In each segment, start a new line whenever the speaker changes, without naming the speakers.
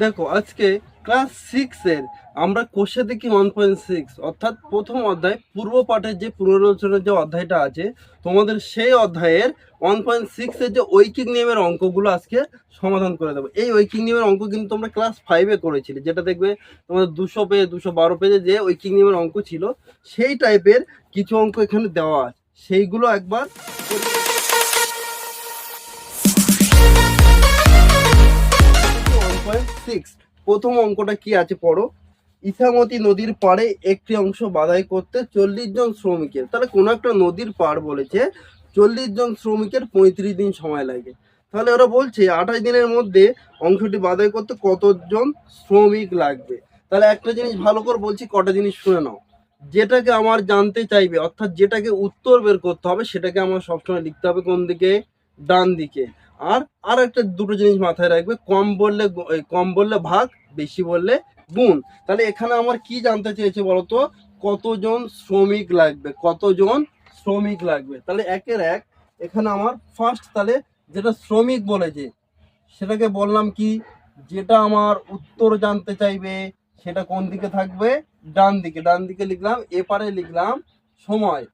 দেখো, আজকে ক্লাস সিক্সের আমরা কোষে দেখি ওয়ান পয়েন্ট সিক্স অর্থাৎ প্রথম অধ্যায়, পূর্ব পাঠের যে পুনরালোচনার যে অধ্যায়টা আছে, তোমাদের সেই অধ্যায়ের ওয়ান পয়েন্ট সিক্সের যে ঐকিক নিয়মের অঙ্কগুলো আজকে সমাধান করে দেবো। এই ঐকিক নিয়মের অঙ্ক কিন্তু তোমরা ক্লাস ফাইভে করেছিলে, যেটা দেখবে তোমাদের দুশো পেজ, দুশো বারো পেজে যে ঐকিক নিয়মের অঙ্ক ছিল, সেই টাইপের কিছু অঙ্ক এখানে দেওয়া আছে। সেইগুলো একবার সিক্স প্রথম অঙ্কটা কি আছে পড়ো? ইসামতি নদীর পাড়ে একটি অংশ বাধাই করতে চল্লিশ জন শ্রমিকের, তাহলে কোনো একটা নদীর পাড় বলেছে, চল্লিশ জন শ্রমিকের পঁয়ত্রিশ দিন সময় লাগে। তাহলে ওরা বলছে আঠাশ দিনের মধ্যে অংশটি বাধাই করতে কতজন শ্রমিক লাগবে? তাহলে একটা জিনিস ভালো করে বলছি, কটা জিনিস শুনে নাও। যেটাকে আমার জানতে চাইবে, অর্থাৎ যেটাকে উত্তর বের করতে হবে, সেটাকে আমার সবসময় লিখতে হবে কোন দিকে? ডান দিকে। আর আর একটা দুটো জিনিস মাথায় রাখবে, কম বললে কম বললে ভাগ, বেশি বললে গুণ। তাহলে এখানে আমার কি জানতে চেয়েছে বলতো? কতজন শ্রমিক লাগবে? কতজন শ্রমিক লাগবে? তাহলে একের এক, এখানে আমার ফার্স্ট তাহলে যেটা শ্রমিক বলেছে, সেটাকে বললাম কি? যেটা আমার উত্তর জানতে চাইবে, সেটা কোন দিকে থাকবে? ডান দিকে। ডান দিকে লিখলাম, এপারে লিখলাম, সময়।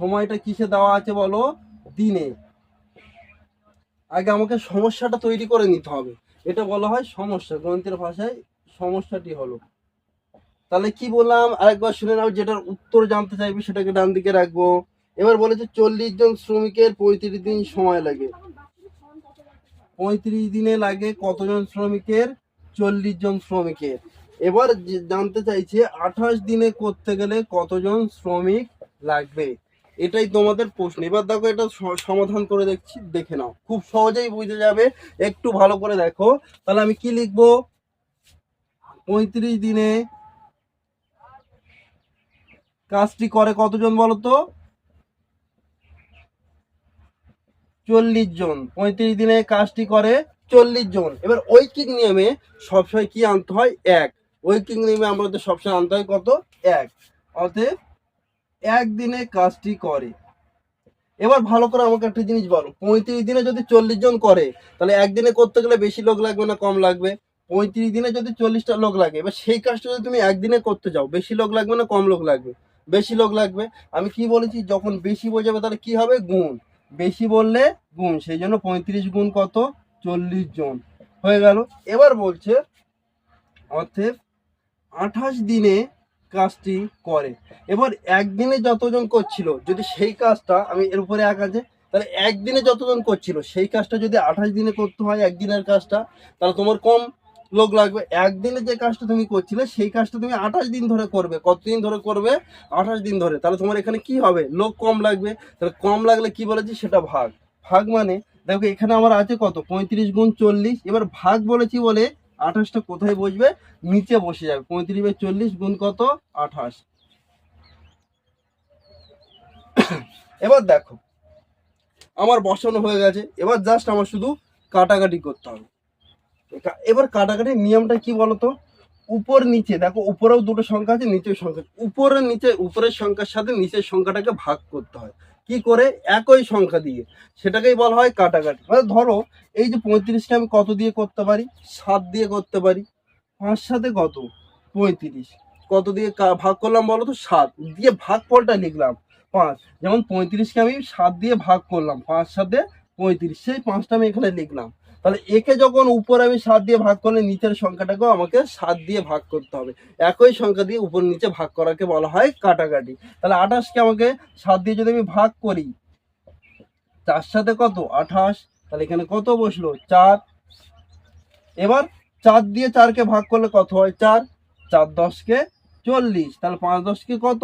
সময়টা কিসে দেওয়া আছে বলো? দিনে। আগে আমাকে সমস্যাটা তৈরি করে নিতে হবে। এটা বলা হয় সমস্যা, গণিতের ভাষায় সমস্যাটি হলো। তাহলে কি বললাম? আরেকবার শুনে নাও যেটার উত্তর জানতে চাইবে, সেটাকে ডান দিকে রাখব। এবার বলেছে চল্লিশ জন শ্রমিকের পঁয়ত্রিশ দিন সময় লাগে। পঁয়ত্রিশ দিনে লাগে কতজন শ্রমিকের? চল্লিশ জন শ্রমিকের। এবার জানতে চাইছে আঠাশ দিনে করতে গেলে কতজন শ্রমিক লাগবে? এটাই তোমাদের প্রশ্ন। এবার দেখো এটা সমাধান করে দেখছি, দেখে নাও। খুব সহজেই বুঝে যাবে, একটু ভালো করে দেখো। তাহলে আমি কি লিখব? পঁয়ত্রিশ দিনে কাজটি করে কতজন বলো তো চল্লিশ জন। পঁয়ত্রিশ দিনে কাজটি করে চল্লিশ জন। এবার ঐকিক নিয়মে সবসময় কি আনতে হয়? এক। ঐকিক নিয়মে আমাদের সবসময় আনতে হয় কত? এক। অতএব একদিনে কাজটি করে। এবার ভালো করে আমাকে একটা জিনিস বলো, পঁয়ত্রিশ দিনে যদি চল্লিশ জন করে, তাহলে একদিনে করতে গেলে বেশি লোক লাগবে না কম লাগবে? পঁয়ত্রিশ দিনে যদি চল্লিশটা লোক লাগে, এবার সেই কাজটা যদি তুমি একদিনে করতে যাও, বেশি লোক লাগবে না কম লোক লাগবে? বেশি লোক লাগবে। আমি কি বলেছি, যখন বেশি বোঝাবে তাহলে কি হবে? গুণ। বেশি বললে গুণ, সেই জন্য পঁয়ত্রিশ গুণ কত? চল্লিশ জন। হয়ে গেল। এবার বলছে অর্থে আঠাশ দিনে কাজটি করে। এবার একদিনে যতজন করছিল, যদি সেই কাজটা আমি এর উপরে এক আছে তাহলে একদিনে যতজন করছিল, সেই কাজটা যদি আঠাশ দিনে করতে হয়, একদিনের কাজটা, তাহলে তোমার কম লোক লাগবে। একদিনে যে কাজটা তুমি করছিলে, সেই কাজটা তুমি আঠাশ দিন ধরে করবে। কতদিন ধরে করবে? আঠাশ দিন ধরে। তাহলে তোমার এখানে কি হবে? লোক কম লাগবে। তাহলে কম লাগলে কি বলেছি? সেটা ভাগ। ভাগ মানে দেখো এখানে আমার আছে কত? পঁয়ত্রিশ গুণ চল্লিশ। এবার ভাগ বলেছি বলে আঠাশটা কোথায় বসবে? নিচে বসে যাবে। পঁয়ত্রিশ বাই চল্লিশ গুণ কত? আঠাশ। এবার দেখো, আমার বসানো হয়ে গেছে। এবার জাস্ট আমার শুধু কাটাকাটি করতে হবে। এবার কাটাকাটির নিয়মটা কি বলতো? উপর নিচে, দেখো, উপরেও দুটো সংখ্যা আছে, নিচের সংখ্যা। উপরের নিচে, উপরের সংখ্যার সাথে নিচের সংখ্যাটাকে ভাগ করতে হয়। কি করে? একই সংখ্যা দিয়ে। সেটাকেই বলা হয় কাটাকাটি। মানে ধরো, এই যে পঁয়ত্রিশটা আমি কত দিয়ে করতে পারি? সাত দিয়ে করতে পারি। পাঁচ সাথে কত? পঁয়ত্রিশ। কত দিয়ে ভাগ করলাম বলো তো? সাত। দিয়ে ভাগ পলটা লিখলাম পাঁচ। যেমন পঁয়ত্রিশকে আমি সাত দিয়ে ভাগ করলাম, পাঁচ সাথে পঁয়ত্রিশ। সেই পাঁচটা আমি এখানে লিখলাম। তাহলে একে যখন উপরে আমি সাত দিয়ে ভাগ করলে নিচের সংখ্যাটাকেও আমাকে সাত দিয়ে ভাগ করতে হবে। একই সংখ্যা দিয়ে উপর নিচে ভাগ করাকে বলা হয় কাটাকাটি। তাহলে আঠাশকে আমাকে সাত দিয়ে যদি আমি ভাগ করি চার সাথে কত? আঠাশ। তাহলে এখানে কত বসল? চার। এবার চার দিয়ে চারকে ভাগ করলে কত হয়? চার। চার দশকে চল্লিশ। তাহলে পাঁচ দশকে কত?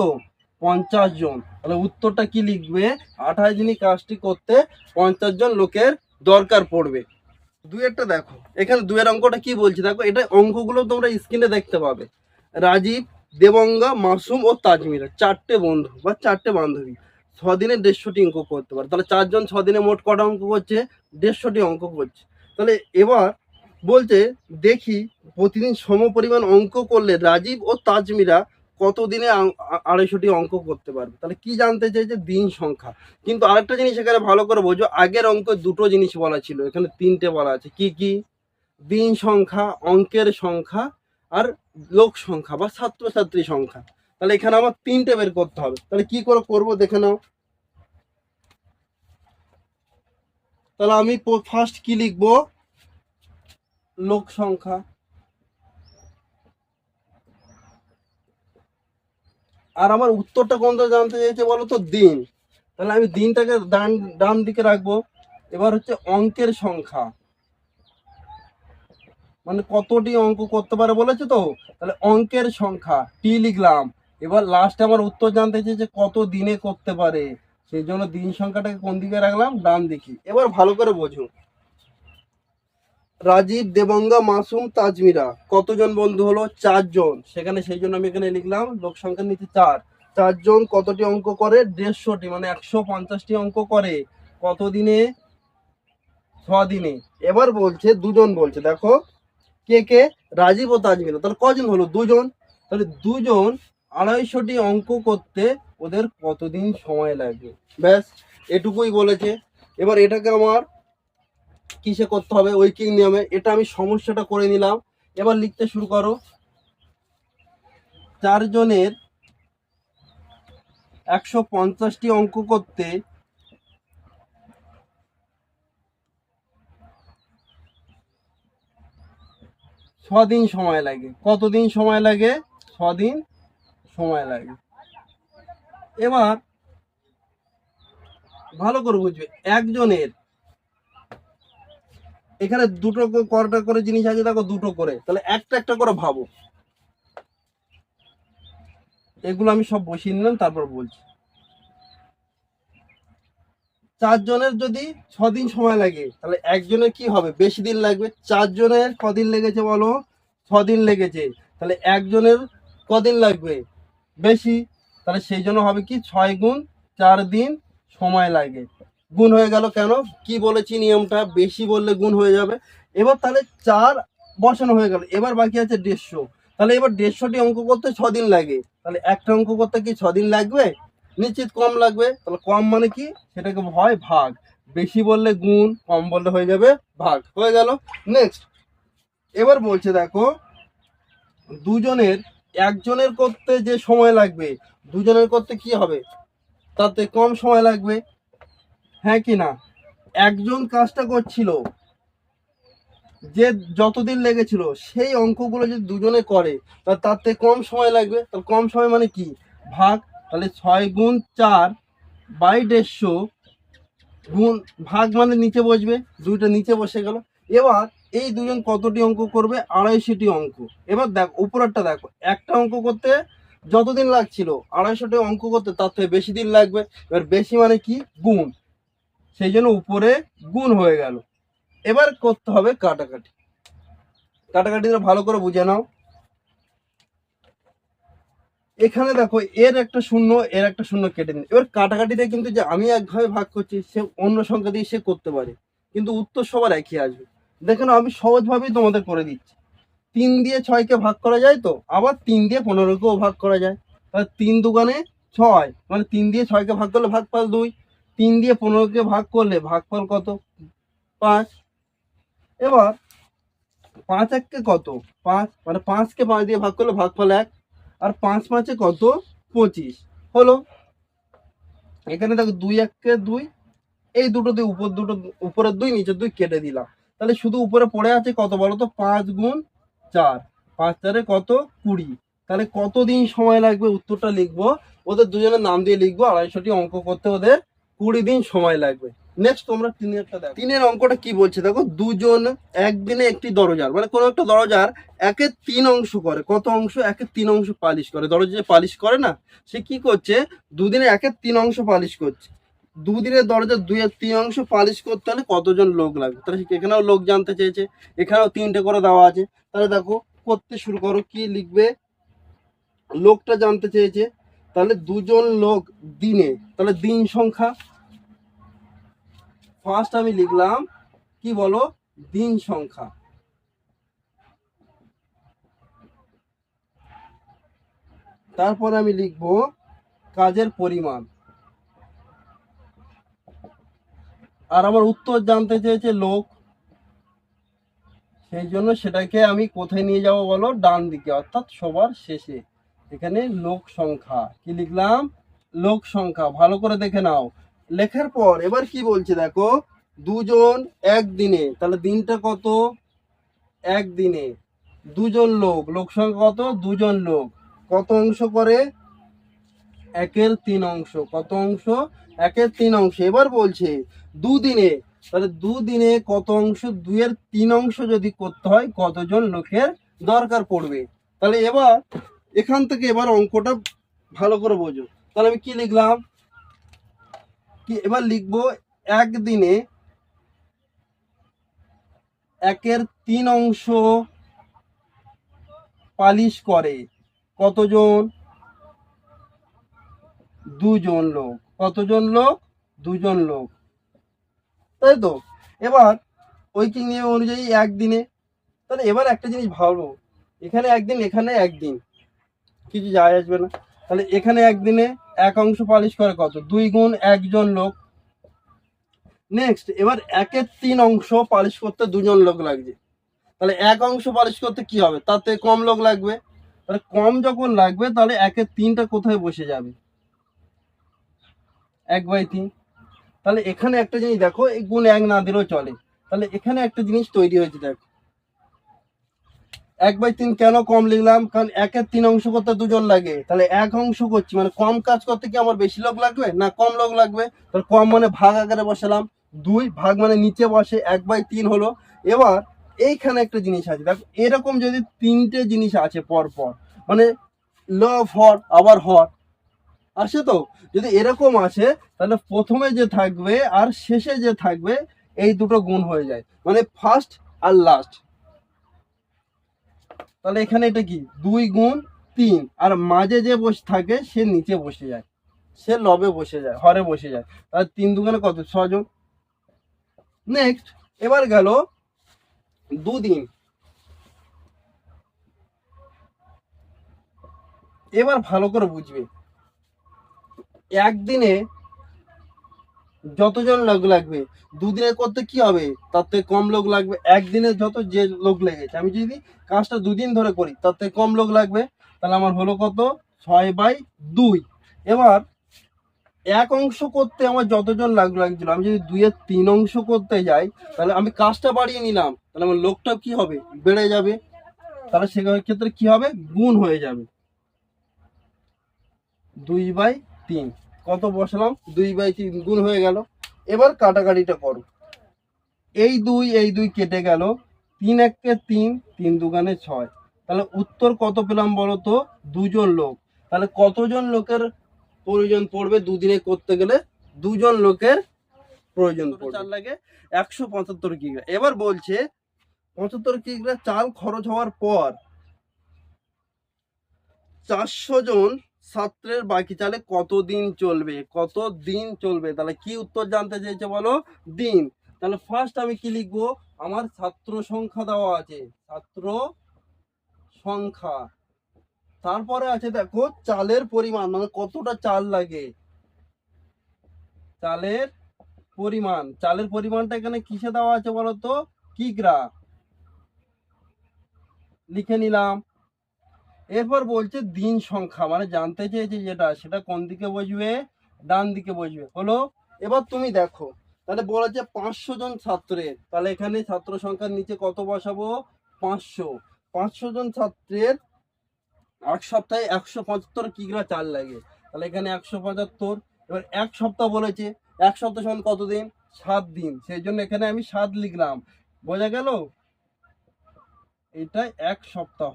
পঞ্চাশ জন। তাহলে উত্তরটা কি লিখবে? আঠাশ দিনই কাজটি করতে পঞ্চাশ জন লোকের দরকার পড়বে। দুয়েরটা দেখো। এখানে দুয়ের অঙ্কটা কি বলছে? দেখো, এটা অঙ্কগুলো তোমরা স্ক্রিনে দেখতে পাবে। রাজীব, দেবঙ্গা, মাসুম ও তাজমিরা। চারটে বন্ধু বা চারটে বান্ধবী। ছদিনে দেড়শোটি অঙ্ক করতে পারে। তাহলে চারজন ছদিনে মোট কটা অঙ্ক করছে? দেড়শোটি অঙ্ক করছে। তাহলে এবার বলছে, দেখি প্রতিদিন সম পরিমাণ অঙ্ক করলে রাজীব ও তাজমিরা কতদিনে আড়াইশোটি অঙ্ক করতে পারবে? তাহলে কি জানতে চাইছে? দিন সংখ্যা। কিন্তু আরেকটা জিনিস এখানে ভালো করে বোঝো, আগের অঙ্ক দুটো জিনিস বলা ছিল, এখানে তিনটে বলা আছে। কি কি? দিন সংখ্যা, অঙ্কের সংখ্যা আর লোক সংখ্যা বা ছাত্রছাত্রী সংখ্যা। তাহলে এখানে আমার তিনটে বের করতে হবে। তাহলে কি করে করব দেখে নাও। তাহলে আমি ফার্স্ট কি লিখব? লোক সংখ্যা। আর আমার উত্তরটা কোনটা জানতে চাইছে বলো তো? দিন। তাহলে আমি দিনটাকে ডান ডান দিকে রাখব। এবার হচ্ছে অঙ্কের সংখ্যা। মানে কতটি অঙ্ক করতে পারে বলেছে তো? তাহলে অঙ্কের সংখ্যা, টি লিখলাম। এবার লাস্টে আমার উত্তর জানতে চেয়েছে কত দিনে করতে পারে। সেই জন্য দিন সংখ্যাটাকে কোন দিকে রাখলাম? ডান দিকে। এবার ভালো করে বোঝো। রাজীব, দেবঙ্গা, মাসুম, তাজমিরা। কতজন বন্ধু হলো? চারজন। সেখানে সেই জন্য আমি এখানে লিখলাম, লোক সংখ্যা নিচে চার। চারজন কতটি অঙ্ক করে? দেড়শোটি মানে একশো পঞ্চাশটি অঙ্ক করে। কত দিনে ছ দিনে এবার বলছে, দুজন বলছে, দেখো। কে কে? রাজীব ও তাজমিরা। তাহলে কজন হলো? দুজন। তাহলে দুজন আড়াইশোটি অঙ্ক করতে ওদের কতদিন সময় লাগবে ব্যাস, এটুকুই বলেছে। এবার এটাকে আমার কিসে করতে হবে ঐকিক নিয়মে, এটা আমি সমস্যাটা করে নিলাম। এবার লিখতে শুরু করো। চারজনের একশো পঞ্চাশটি অঙ্ক করতে ছদিন সময় লাগে। কতদিন সময় লাগে? ছদিন সময় লাগে। এবার ভালো করে বুঝবে। একজনের এখানে দুটো কটা করে জিনিস আছে দেখো, দুটো করে। তাহলে একটা একটা করে ভাবো। এগুলো আমি সব বসিয়ে নিলাম, তারপর বলছি। চারজনের যদি ছদিন সময় লাগে, তাহলে একজনের কি হবে? বেশি দিন লাগবে। চারজনের কদিন লেগেছে বলো? ছদিন লেগেছে। তাহলে একজনের কদিন লাগবে? বেশি। তাহলে সেই জন্য হবে কি? ছয় গুণ চার দিন সময় লাগে। গুণ হয়ে গেল কেন? কি বলেছি নিয়মটা? বেশি বললে গুণ হয়ে যাবে। এবার তাহলে চার বসানো হয়ে গেল। এবার বাকি আছে দেড়শো। তাহলে এবার দেড়শোটি অঙ্ক করতে ছ দিন লাগে। তাহলে একটা অঙ্ক করতে কি ছ দিন লাগবে? নিশ্চিত কম লাগবে। তাহলে কম মানে কি? সেটাকে হয় ভাগ। বেশি বললে গুণ, কম বললে হয়ে যাবে ভাগ। হয়ে গেল। নেক্সট এবার বলছে দেখো, দুজনের, একজনের করতে যে সময় লাগবে, দুজনের করতে কি হবে? তাতে কম সময় লাগবে। হ্যাঁ কি না? একজন কাজটা করছিল, যে যতদিন লেগেছিল, সেই অঙ্কগুলো যদি দুজনে করে, তা থেকে কম সময় লাগবে। তাহলে কম সময় মানে কি? ভাগ, তাহলে ছয় গুণ চার বাই দেড়শো গুণ, ভাগ মানে নিচে বসবে, দুইটা নিচে বসে গেল। এবার এই দুজন কতটি অঙ্ক করবে? আড়াইশোটি অঙ্ক। এবার দেখো, উপরেরটা দেখো, একটা অঙ্ক করতে যতদিন লাগছিল, আড়াইশোটি অঙ্ক করতে তার থেকে বেশি দিন লাগবে। এবার বেশি মানে কি? গুণ। সেই জন্য উপরে গুণ হয়ে গেল। এবার করতে হবে কাটাকাটি। কাটাকাটিটা ভালো করে বুঝে নাও। এখানে দেখো, এর একটা শূন্য, এর একটা শূন্য কেটে নিন এবার কাটাকাটিটা কিন্তু যে আমি একভাবে ভাগ করছি, সে অন্য সংখ্যা দিয়ে সে করতে পারে। কিন্তু উত্তর সবার একই আসবে। দেখেন আমি সহজভাবেই তোমাদের করে দিচ্ছি। তিন দিয়ে ছয়কে ভাগ করা যায় তো? আবার তিন দিয়ে পনেরোকেও ভাগ করা যায়। তাহলে তিন দোকানে ছয় মানে তিন দিয়ে ছয়কে ভাগ করলে ভাগফল দুই। তিন দিয়ে পনেরোকে ভাগ করলে ভাগফল কত? পাঁচ। এবার পাঁচ এককে কত? পাঁচ। মানে পাঁচকে পাঁচ দিয়ে ভাগ করলে ভাগফল এক। আর পাঁচ পাঁচে কত? পঁচিশ। হলো? এখানে দেখো দুই এককে দুই। এই দুটো দিয়ে উপর দুটো, উপরের দুই, নিচের দুই কেটে দিলাম। তাহলে শুধু উপরে পড়ে আছে কত বলো তো? পাঁচ গুণ চার। পাঁচ চারে কত? কুড়ি। তাহলে কতদিন সময় লাগবে? উত্তরটা লিখব। ওদের দুজনের নাম দিয়ে লিখব। আড়াইশোটি অঙ্ক করতে ওদের কুড়ি দিন সময় লাগবে। নেক্সট তোমরা তিনেরটা দেখো। তিনের অঙ্কটা কি বলছে দেখো? দুজন একদিনে একটি দরজার মানে কোনো একটা দরজার একে তিন অংশ করে। কত অংশ? একে তিন অংশ পালিশ করে। দরজা যে পালিশ করে না, সে কি করছে? দুদিনে একে তিন অংশ পালিশ করছে। দুদিনের দরজা দুই তিন অংশ পালিশ করতে হলে কতজন লোক লাগবে? তাহলে এখানেও লোক জানতে চেয়েছে, এখানেও তিনটে করে দেওয়া আছে। তাহলে দেখো, করতে শুরু করো, কি লিখবে? লোকটা জানতে চেয়েছে। তাহলে দুজন লোক দিনে, তাহলে দিন সংখ্যা ফার্স্ট আমি লিখলাম, কি বলো? দিন সংখ্যা। তারপর আমি লিখব কাজের পরিমাণ। আর আমার উত্তর জানতে চেয়েছে লোক। সেই জন্য সেটাকে আমি কোথায় নিয়ে যাব বলো? ডান দিকে, অর্থাৎ সবার শেষে। এখানে লোক সংখ্যা। কি লিখলাম? লোক সংখ্যা। ভালো করে দেখে নাও। লেখার পর এবার কি বলছে দেখো? দুজন একদিনে, তাহলে দিনটা কত? একদিনে। দুজন লোক। লোক সংখ্যা কত? দুজন লোক। কত অংশ করে? একের তিন অংশ। কত অংশ? একের তিন অংশ। এবার বলছে, দুদিনে। তাহলে দুদিনে কত অংশ? দুইয়ের তিন অংশ যদি করতে হয়, কতজন লোকের দরকার পড়বে? তাহলে এবার এখান থেকে এবার অঙ্কটা ভালো করে বোঝো। তাহলে আমি কি লিখলাম? কি এবার লিখব, একদিনে একের তিন অংশ পালিশ করে। কতজন? দুজন লোক। কতজন লোক? দুজন লোক। তাই তো? এবার ঐকিক নিয়ম অনুযায়ী একদিনে, তাহলে এবার একটা জিনিস ভাবো। এখানে একদিন এখানে একদিন। কিছু যায় আসবে না। তাহলে এখানে একদিনে এক অংশ পালিশ করে কত? দুই গুণ একজন লোক। নেক্সট এবার একের তিন অংশ পালিশ করতে দুজন লোক লাগছে। তাহলে এক অংশ পালিশ করতে কি হবে? তাতে কম লোক লাগবে। তাহলে কম যখন লাগবে, তাহলে একের তিনটা কোথায় বসে যাবে? এক বাই তিন। তাহলে এখানে একটা জিনিস দেখো গুণ এক না দিলেও চলে। তাহলে এখানে একটা জিনিস তৈরি হয়েছে, দেখো। এক বাই তিন কেন কম লিখলাম? কারণ একের তিন অংশ করতে দুজন লাগে। তাহলে এক অংশ করছি মানে কম কাজ করতে কি আমার বেশি লোক লাগবে? না কম লোক লাগবে? তাহলে কম মানে ভাগ আকারে বসালাম। দুই ভাগ মানে নিচে বসে এক বাই তিন হলো। এবার এইখানে একটা জিনিস আছে। দেখো, এরকম যদি তিনটে জিনিস আছে পর পর মানে ল হর আবার হর আসে তো? যদি এরকম আছে তাহলে প্রথমে যে থাকবে আর শেষে যে থাকবে, এই দুটো গুণ হয়ে যায়। মানে ফার্স্ট আর লাস্ট তাহলে এখানে এটা কি? দুই গুণ তিন। আর মাঝে যে বসে থাকে, সে নিচে বসে যায়। সে লবে বসে যায়, হরে বসে যায়। তাহলে তিন দুগুণে কত? ছজন নেক্সট এবার গেল দুদিন। এবার ভালো করে বুঝবে। একদিনে যতজন লোক লাগবে দুদিনে করতে কি হবে? তার থেকে কম লোক লাগবে, একদিনে যত যে লোক লেগেছে। আমি যদি কাজটা দুদিন ধরে করি তার থেকে কম লোক লাগবে, তাহলে আমার হলো কত? ছয় বাই দুই। এবার এক অংশ করতে আমার যতজন লাগ, লাগছিল, আমি যদি দুইয়ের তিন অংশ করতে যাই, তাহলে আমি কাজটা বাড়িয়ে নিলাম, তাহলে আমার লোকটা কি হবে? বেড়ে যাবে। তাহলে সে ক্ষেত্রে কি হবে? গুণ হয়ে যাবে। দুই বাই তিন। কত বসালাম? দুই বাই তিন গুণ হয়ে গেল। এবার কাটাকাটিটা করো। এই দুই এই দুই কেটে গেল। তিন এককে তিন তিন দুগানে ছয়। তাহলে উত্তর কত পেলাম বলো তো? দুজন লোক। তাহলে কতজন লোকের প্রয়োজন পড়বে দুদিনে করতে গেলে? দুজন লোকের প্রয়োজন চাল লাগে। একশো পঁচাত্তর কিগ্রা এবার বলছে পঁচাত্তর কিগ্রা চাল খরচ হওয়ার পর চারশো জন ছাত্রের বাকি চালে কত দিন চলবে? কত দিন চলবে? তাহলে কি উত্তর জানতে চাইছে বলো? দিন। তাহলে ফার্স্ট আমি কি লিখব? আমার ছাত্র সংখ্যা দেওয়া আছে। ছাত্র সংখ্যা। তারপরে আছে দেখো, চালের পরিমাণ মানে কতটা চাল লাগে? চালের পরিমাণ। চালের পরিমাণটা এখানে কিসে দেওয়া আছে বলতো কিগ্রা লিখে নিলাম। এরপর বলছে দিন সংখ্যা মানে জানতে চেয়েছে যেটা, সেটা কোন দিকে বসবে? ডান দিকে বসবে। হলো, এবার তুমি দেখো, তাহলে বলেছে পাঁচশো জন ছাত্রের, তাহলে এখানে ছাত্র সংখ্যার নিচে কত বসাবো? পাঁচশো। পাঁচশো জন ছাত্রের এক সপ্তাহে একশো পঁচাত্তর কিগ্রা চাল লাগে। তাহলে এখানে একশো পঁচাত্তর। এবার এক সপ্তাহ বলেছে, এক সপ্তাহ সমান কতদিন সাত দিন। সেই জন্য এখানে আমি সাত লিখলাম। বোঝা গেল? এটা এক সপ্তাহ।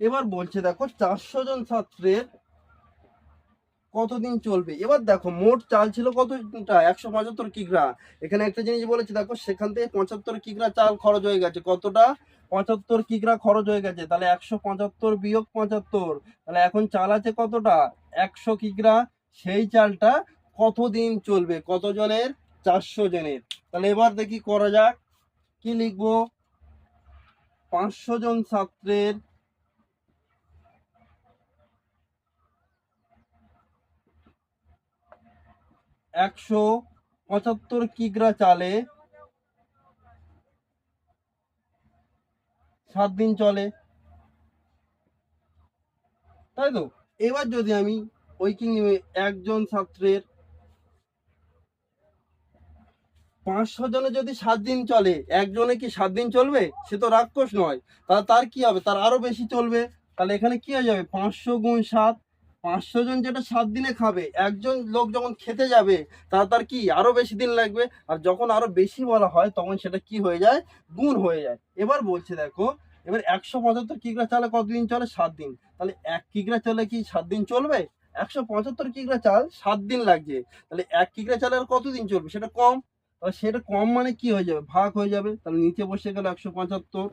এবার বলছে দেখো, চারশো জন ছাত্রের কতদিন চলবে? এবার দেখো, মোট চাল ছিল কতটা? একশো পঁচাত্তর কিগ্রা এখানে একটা জিনিস বলেছে, দেখো, সেখান থেকে পঁচাত্তর কিগ্রা চাল খরচ হয়ে গেছে। কতটা? পঁচাত্তর কিগ্রা খরচ হয়ে গেছে? তাহলে একশো পঁচাত্তর বিয়োগ পঁচাত্তর, তাহলে এখন চাল আছে কতটা? একশো কিগ্রা সেই চালটা কতদিন চলবে? কত জনের চারশো জনের। তাহলে এবার দেখি করা যাক, কি লিখব? পাঁচশো জন ছাত্রের একশো পঁচাত্তর কিগ্রা চালে সাত দিন চলে। তাই তো? এবার যদি আমি ওই কিংডমে একজন ছাত্রের পাঁচশো জনে যদি সাত দিন চলে, একজনে কি সাত দিন চলবে? সে তো রাক্ষস নয়। তাহলে তার কি হবে? তার আরও বেশি চলবে। তাহলে এখানে কি হয়ে যাবে? পাঁচশো গুণ সাত পাঁচশো জন যেটা সাত দিনে খাবে, একজন লোক যখন খেতে যাবে তাহলে তার কি আরও বেশি দিন লাগবে? আর যখন আরও বেশি বলা হয়, তখন সেটা কি হয়ে যায়? গুণ হয়ে যায়। এবার বলছে দেখো, এবার একশো পঁচাত্তর কিগ্রা চালে কতদিন চলে? সাত দিন। তাহলে এক কিগ্রা চলে কি সাত দিন চলবে? একশো পঁচাত্তর কিগ্রা চাল সাত দিন লাগছে। তাহলে এক কিগ্রা চালে আর কতদিন চলবে? সেটা কম। তাহলে সেটা কম মানে কি হয়ে যাবে? ভাগ হয়ে যাবে। তাহলে নিচে বসে গেল একশো পঁচাত্তর।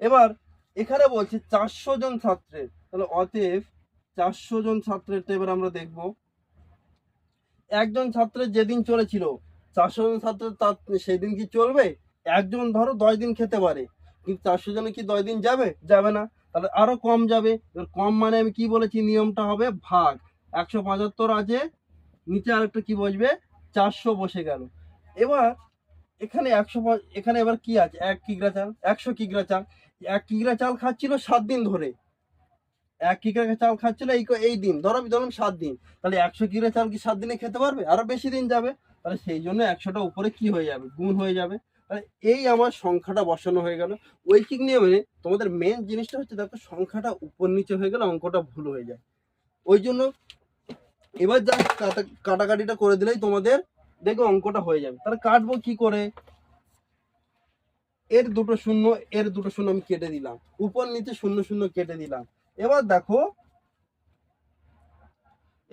এবার এখানে বলছে চারশো জন ছাত্রের। তাহলে অতএব চারশো জন ছাত্রের তো এবার আমরা দেখব। একজন ছাত্রের যেদিন চলেছিল, চারশো জন ছাত্রের তার সেদিন কি চলবে? একজন ধরো দশ দিন খেতে পারে, কিন্তু চারশো জনে কি দশ দিন যাবে? যাবে না। তাহলে আরও কম যাবে। এবার কম মানে আমি কি বলেছি? নিয়মটা হবে ভাগ। একশো পঁচাত্তর আছে, নিচে আরেকটা কি বসবে? চারশো বসে গেল। এবার এখানে একশো এখানে এবার কি আছে? এক কিগ্রা চাল। একশো কিগ্রা চাল। এক কিগ্রা চাল খাচ্ছিল সাত দিন ধরে। এক কিগ্রা চাল খাচ্ছিল, এই এই দিন। ধরো আমি ধরলাম সাত দিন। তাহলে একশো কিগ্রা চাল কি সাত দিনে খেতে পারবে? আরও বেশি দিন যাবে। তাহলে সেই জন্য একশোটা উপরে কি হয়ে যাবে? গুণ হয়ে যাবে। তাহলে এই আমার সংখ্যাটা বসানো হয়ে গেল। ঐকিক নিয়মে তোমাদের মেন জিনিসটা হচ্ছে দেখো, সংখ্যাটা উপর নিচে হয়ে গেলে অঙ্কটা ভুল হয়ে যায়। ওই জন্য এবার যা কাটা- কাটাকাটিটা করে দিলেই তোমাদের দেখো অঙ্কটা হয়ে যাবে। তাহলে কাটবো কি করে? এর দুটো শূন্য, এর দুটো শূন্য আমি কেটে দিলাম। উপর নিচে শূন্য শূন্য কেটে দিলাম। এবার দেখো,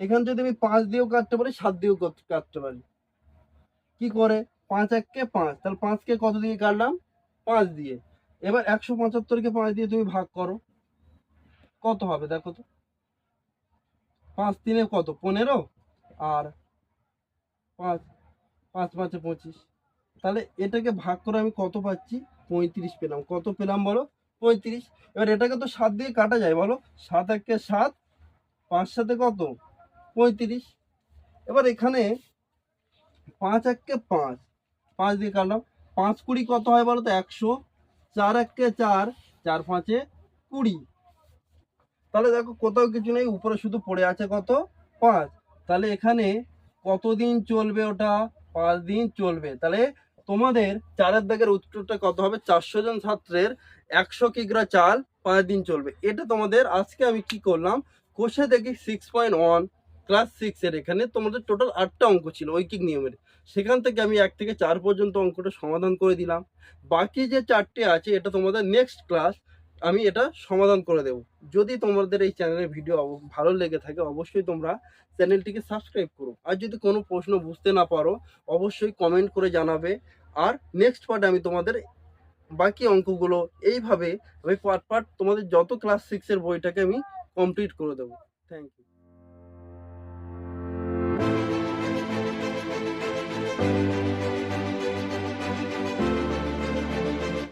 এখান যদি আমি পাঁচ দিয়েও কাটতে পারি, সাত দিয়েও কাটতে পারি। কি করে? পাঁচ এককে পাঁচ, তাহলে পাঁচকে কত দিয়ে কাটলাম? পাঁচ দিয়ে। এবার একশো পঁচাত্তরকে পাঁচ দিয়ে তুমি ভাগ করো। কত হবে দেখো তো? পাঁচ তিনে কত? পনেরো? আর পাঁচ পাঁচ পাঁচে পঁচিশ। তাহলে এটাকে ভাগ করে আমি কত পাচ্ছি? পঁয়ত্রিশ পেলাম। কত পেলাম বলো? পঁয়ত্রিশ। এবার এটাকে তো সাত দিয়ে কাটা যায়, বলো? সাত একে সাত, পাঁচ সাথে কত? পঁয়ত্রিশ। এবার এখানে পাঁচ একে পাঁচ পাঁচ দিয়ে কাটলাম। পাঁচ কুড়ি কত হয় বলো তো? একশো। চার একে চার চার পাঁচে কুড়ি। তাহলে দেখো, কোথাও কিছু নেই, উপরে শুধু পড়ে আছে কত? পাঁচ। তাহলে এখানে কতদিন চলবে ওটা? পাঁচ দিন চলবে। তাহলে তোমাদের চারের দাগের উত্তরটা কত হবে? চারশো জন ছাত্রের একশো কিগ্রা চাল? পাঁচ দিন চলবে। এটা তোমাদের আজকে আমি কি করলাম? কোষে দেখি সিক্স পয়েন্ট ওয়ান ক্লাস সিক্সের এখানে তোমাদের টোটাল আটটা অঙ্ক ছিল ঐকিক নিয়মের। সেখান থেকে আমি এক থেকে চার পর্যন্ত অঙ্কটা সমাধান করে দিলাম। বাকি যে চারটে আছে, এটা তোমাদের নেক্সট ক্লাস আমি এটা সমাধান করে দেব। যদি তোমাদের এই চ্যানেলের ভিডিও ভালো লেগে থাকে, অবশ্যই তোমরা চ্যানেলটিকে সাবস্ক্রাইব করো। আর যদি কোনো প্রশ্ন বুঝতে না পারো, অবশ্যই কমেন্ট করে জানাবে। আর নেক্সট পার্টে আমি তোমাদের বাকি অঙ্কগুলো এইভাবে আমি পার্ট পার্ট তোমাদের যত ক্লাস সিক্সের বইটাকে আমি কমপ্লিট করে দেবো। Thank you